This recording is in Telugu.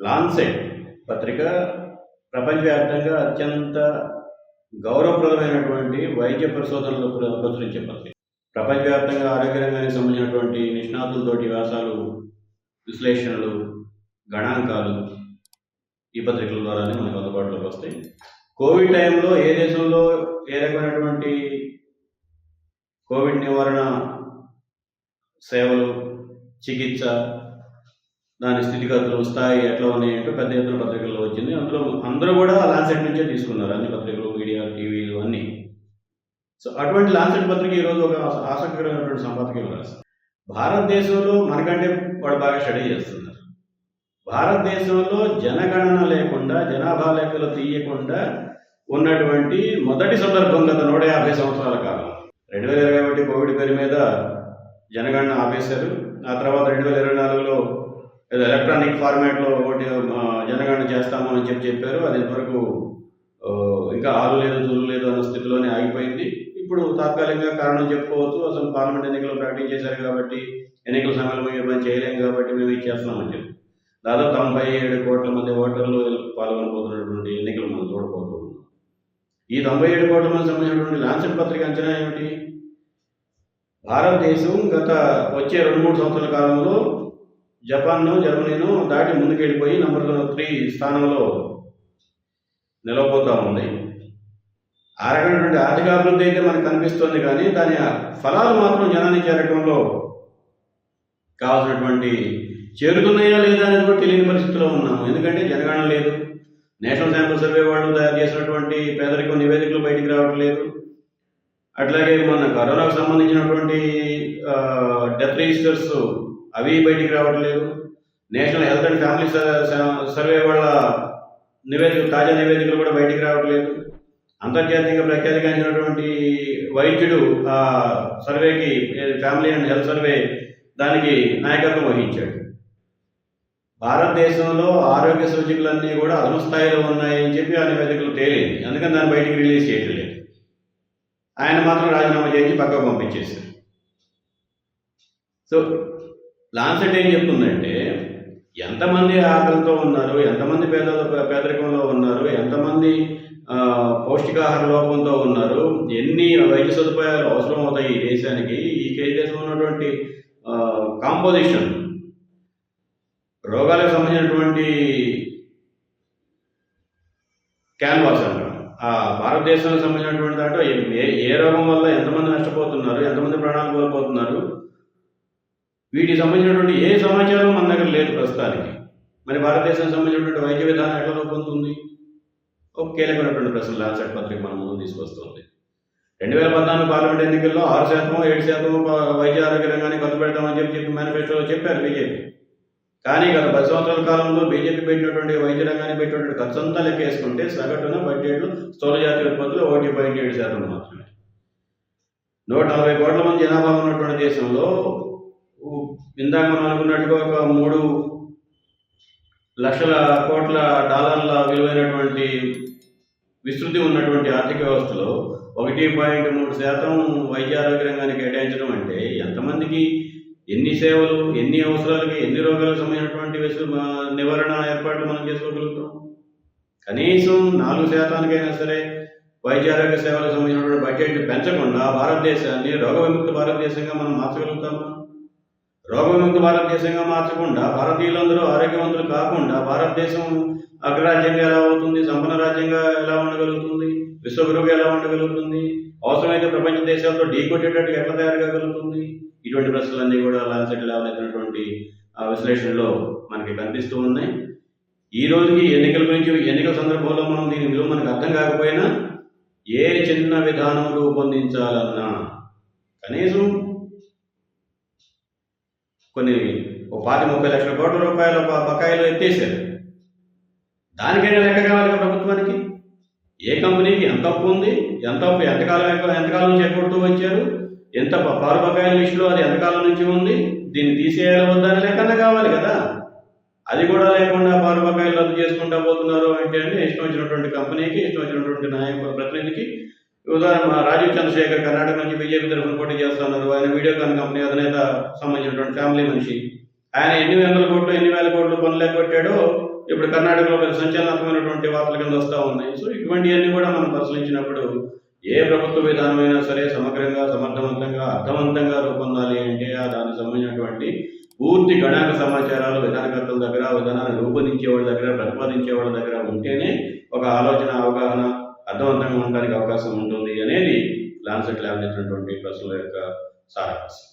లాన్సెట్ పత్రిక ప్రపంచవ్యాప్తంగా అత్యంత గౌరవప్రదమైనటువంటి వైద్య పరిశోధనలు ప్రచురించే పత్రిక ప్రపంచవ్యాప్తంగా ఆరోగ్య రంగానికి సంబంధించినటువంటి నిష్ణాతులతోటి వ్యాసాలు విశ్లేషణలు గణాంకాలు ఈ పత్రికల ద్వారానే మనకు అందుబాటులోకి వస్తాయి. కోవిడ్ టైంలో ఏ దేశంలో ఏ రకమైనటువంటి కోవిడ్ నివారణ సేవలు చికిత్స దాని స్థితిగతులు స్థాయి ఎట్లా ఉన్నాయంటో పెద్ద ఎత్తున పత్రికల్లో వచ్చింది. అందులో అందరూ కూడా లాన్సెట్ నుంచే తీసుకున్నారు అన్ని పత్రికలు మీడియా టీవీలు అన్నీ సో అటువంటి లాన్సెట్ పత్రిక ఈరోజు ఒక ఆసక్తికరమైనటువంటి సంపాదకీయం రాస్తారు భారతదేశంలో మనకంటే వాడు బాగా స్టడీ చేస్తున్నారు. భారతదేశంలో జనగణన లేకుండా జనాభా లెక్కలు తీయకుండా ఉన్నటువంటి మొదటి సందర్భం గత నూట యాభై సంవత్సరాల కాలం. రెండు వేల ఇరవై ఒకటి కోవిడ్ పేరు మీద జనగణన ఆపేశారు. ఆ తర్వాత రెండు వేల ఇరవై ఏదో ఎలక్ట్రానిక్ ఫార్మాట్లో ఒకటి జనగణన చేస్తాము అని చెప్పి చెప్పారు. అది ఇంతవరకు ఇంకా ఆరు లేదు తులు లేదు అన్న స్థితిలోనే ఆగిపోయింది. ఇప్పుడు తాత్కాలికంగా కారణం చెప్పుకోవచ్చు. అసలు పార్లమెంట్ ఎన్నికలు ప్రకటించేశారు కాబట్టి ఎన్నికల సమయంలో మేము ఇబ్బంది చేయలేం కాబట్టి మేము ఇచ్చేస్తున్నామని చెప్పి. దాదాపు తొంభై ఏడు కోట్ల మంది ఓటర్లు పాల్గొనబోతున్నటువంటి ఎన్నికలు మనం చూడబోతున్నాం ఈ తొంభై ఏడు కోట్ల మంది సంబంధించినటువంటి లాన్సెట్ పత్రిక అంచనా ఏమిటి? భారతదేశం గత వచ్చే రెండు మూడు సంవత్సరాల కాలంలో జపాన్ను జర్మనీను దాటి ముందుకెళ్ళిపోయి నంబర్ త్రీ స్థానంలో నిలబోతూ ఉంది. ఆ రకమైనటువంటి ఆర్థిక అభివృద్ధి అయితే మనకు కనిపిస్తుంది కానీ దాని ఫలాలు మాత్రం జనాన్ని చేరటంలో కావాల్సినటువంటి చేరుతున్నాయా లేదా అనేది కూడా తెలియని పరిస్థితిలో ఉన్నాము. ఎందుకంటే జనగణన లేదు. నేషనల్ శాంపుల్ సర్వే వాళ్ళు తయారు చేసినటువంటి పేదరికం నివేదికలు బయటికి రావట్లేదు అట్లాగే మన కరోనాకు సంబంధించినటువంటి డెత్ రిజిస్టర్స్ అవి బయటికి రావట్లేదు. నేషనల్ హెల్త్ అండ్ ఫ్యామిలీ స- సర్వే వాళ్ళ నివేదికలు తాజా నివేదికలు కూడా బయటికి రావట్లేదు. అంతర్జాతీయంగా ప్రఖ్యాతిగాంచినటువంటి వైద్యుడు ఆ సర్వేకి ఫ్యామిలీ అండ్ హెల్త్ సర్వే దానికి నాయకత్వం వహించాడు. భారతదేశంలో ఆరోగ్య సూచికలన్నీ కూడా అదన స్థాయిలో ఉన్నాయని చెప్పి ఆ నివేదికలు తేలింది. అందుకని దాన్ని బయటికి రిలీజ్ చేయట్లేదు. ఆయన మాత్రం రాజీనామా చేయించి పక్కకు పంపించేశారు. సో లాన్సెట్ ఏం చెప్తుందంటే ఎంతమంది ఆకలితో ఉన్నారు ఎంతమంది పేద పేదరికంలో ఉన్నారు ఎంతమంది పౌష్టికాహార లోపంతో ఉన్నారు ఎన్ని వైద్య సదుపాయాలు అవసరం అవుతాయి ఈ దేశానికి ఈ దేశంలో ఉన్నటువంటి కాంపోజిషన్ రోగాలకు సంబంధించినటువంటి క్యాన్వాస్ అంటాం. ఆ భారతదేశానికి సంబంధించినటువంటి దాంట్లో ఏ ఏ రోగం వల్ల ఎంతమంది నష్టపోతున్నారు ఎంతమంది ప్రాణాలు కోల్పోతున్నారు వీటికి సంబంధించినటువంటి ఏ సమాచారం మన దగ్గర లేదు ప్రస్తుతానికి. మరి భారతదేశానికి సంబంధించినటువంటి వైద్య విధానం ఎట్లా రూపొందుతుంది? ఒక కీలకమైనటువంటి ప్రశ్న లాన్సెట్ పత్రిక మన ముందు తీసుకొస్తుంది. రెండు వేల పద్నాలుగు పార్లమెంట్ ఎన్నికల్లో ఆరు శాతం ఏడు శాతం వైద్య ఆరోగ్య రంగానికి ఖర్చు పెడతామని చెప్పి చెప్పి మేనిఫెస్టోలో చెప్పారు బీజేపీ. కానీ గత పది సంవత్సరాల కాలంలో బీజేపీ పెట్టినటువంటి వైద్య రంగానికి పెట్టినటువంటి ఖర్చు అంతా లెక్కేసుకుంటే సగటున బడ్జెట్లు స్థూల జాతీయ ఉత్పత్తులు ఒకటి పాయింట్ ఏడు శాతం మాత్రమే. నూట నలభై కోట్ల మంది జనాభా ఉన్నటువంటి దేశంలో ఇందాక మనం అనుకున్నట్టుగా ఒక మూడు లక్షల కోట్ల డాలర్ల విలువైనటువంటి విస్తృతి ఉన్నటువంటి ఆర్థిక వ్యవస్థలో ఒకటి పాయింట్ మూడు శాతం వైద్య ఆరోగ్య రంగానికి కేటాయించడం అంటే ఎంతమందికి ఎన్ని సేవలు ఎన్ని అవసరాలకి ఎన్ని రోగాలకు సంబంధించినటువంటి నివారణ ఏర్పాట్లు మనం చేసుకోగలుగుతాం? కనీసం నాలుగు శాతానికైనా సరే వైద్య ఆరోగ్య సేవలకు సంబంధించినటువంటి బడ్జెట్ పెంచకుండా భారతదేశాన్ని రోగ విముక్త భారతదేశంగా మనం మార్చగలుగుతామా? రోగ భారతదేశంగా మార్చకుండా భారతీయులందరూ ఆరోగ్యవంతులు కాకుండా భారతదేశం అగ్రరాజ్యంగా ఎలా అవుతుంది సంపన్న రాజ్యంగా ఎలా ఉండగలుగుతుంది విశ్వగురువుగా ఎలా ఉండగలుగుతుంది అవసరమైతే ప్రపంచ దేశాలతో ఢీకొట్టేటట్టు ఎట్లా తయారు కాగలుగుతుంది ఇటువంటి ప్రశ్నలన్నీ కూడా లాన్సెట్ లేవనెత్తినటువంటి ఆ విశ్లేషణలో మనకి కనిపిస్తూ ఉన్నాయి. ఈ రోజుకి ఎన్నికల గురించి ఎన్నికల సందర్భంలో మనం దీని విలువ మనకు అర్థం కాకపోయినా ఏ చిన్న విధానం రూపొందించాలన్నా కనీసం కొన్ని ఓ పాతి ముప్పై లక్షల కోట్ల రూపాయల బకాయిలు ఎత్తేసారు దానికైనా లెక్క కావాలి కదా ప్రభుత్వానికి? ఏ కంపెనీకి ఎంత అప్పు ఉంది? ఎంత అప్పు ఎంతకాలం ఎంతకాలం నుంచి ఎక్కడుతూ వచ్చారు? ఎంత పారు బకాయిల లిస్టులో అది ఎంతకాలం నుంచి ఉంది? దీన్ని తీసేయాలి వద్దని లెక్కన కావాలి కదా. అది కూడా లేకుండా పారు బకాయిలు రద్దు చేసుకుంటా పోతున్నారు అంటే అంటే ఇష్టం వచ్చినటువంటి కంపెనీకి ఇష్టం వచ్చినటువంటి నాయక ప్రతినిధికి ఉదాహరణ రాజీవ్ చంద్రశేఖర్ కర్ణాటక నుంచి బీజేపీ తరఫున పోటీ చేస్తున్నారు. ఆయన వీడియోకాన్ కంపెనీ అధినేత సంబంధించినటువంటి ఫ్యామిలీ మనిషి. ఆయన ఎన్ని వందల కోట్లు ఎన్ని వేల కోట్లు పనులు కొట్టాడో ఇప్పుడు కర్ణాటకలో పెద్ద సంచలనాత్మకమైనటువంటి వార్తల కింద వస్తూ ఉన్నాయి. సో ఇటువంటివన్నీ కూడా మనం పరిశీలించినప్పుడు ఏ ప్రభుత్వ విధానమైనా సరే సమగ్రంగా సమర్థవంతంగా అర్థవంతంగా రూపొందాలి అంటే దానికి సంబంధించినటువంటి పూర్తి గణాంక సమాచారాలు విధానకర్తల దగ్గర విధానాన్ని రూపొందించే వాళ్ళ దగ్గర ప్రతిపాదించే వాళ్ళ దగ్గర ఉంటేనే అవకాశం ఉంటుంది అనేది లాన్సెట్ ల్యాబ్ ఇచ్చినటువంటి ప్రశ్నల యొక్క సారాంశం.